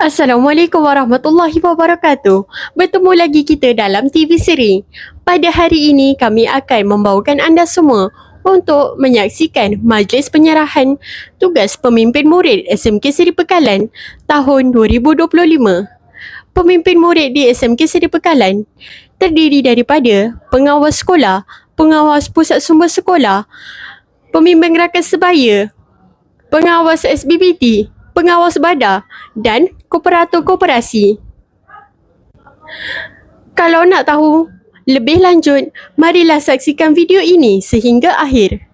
Assalamualaikum warahmatullahi wabarakatuh. Bertemu lagi kita dalam TV seri. Pada hari ini kami akan membawakan anda semua untuk menyaksikan majlis penyerahan tugas pemimpin murid SMK Seri Pekalan tahun 2025. Pemimpin murid di SMK Seri Pekalan terdiri daripada pengawas sekolah, pengawas pusat sumber sekolah, pembimbing rakan sebaya, pengawas SBBT, pengawas badan dan kooperator koperasi. Kalau nak tahu lebih lanjut, marilah saksikan video ini sehingga akhir.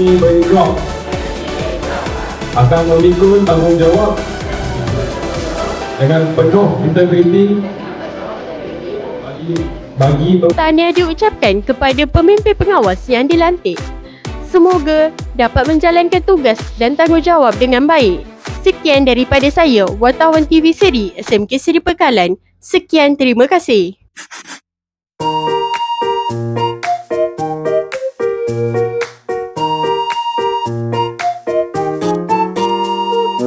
Baiklah akan memikul tanggungjawab dengan penuh integriti bagi bagi Tahniah diucapkan kepada pemimpin pengawas yang dilantik. Semoga dapat menjalankan tugas dan tanggungjawab dengan baik. Sekian daripada saya, wartawan TV seri SMK Seri Pekalan. Sekian, terima kasih.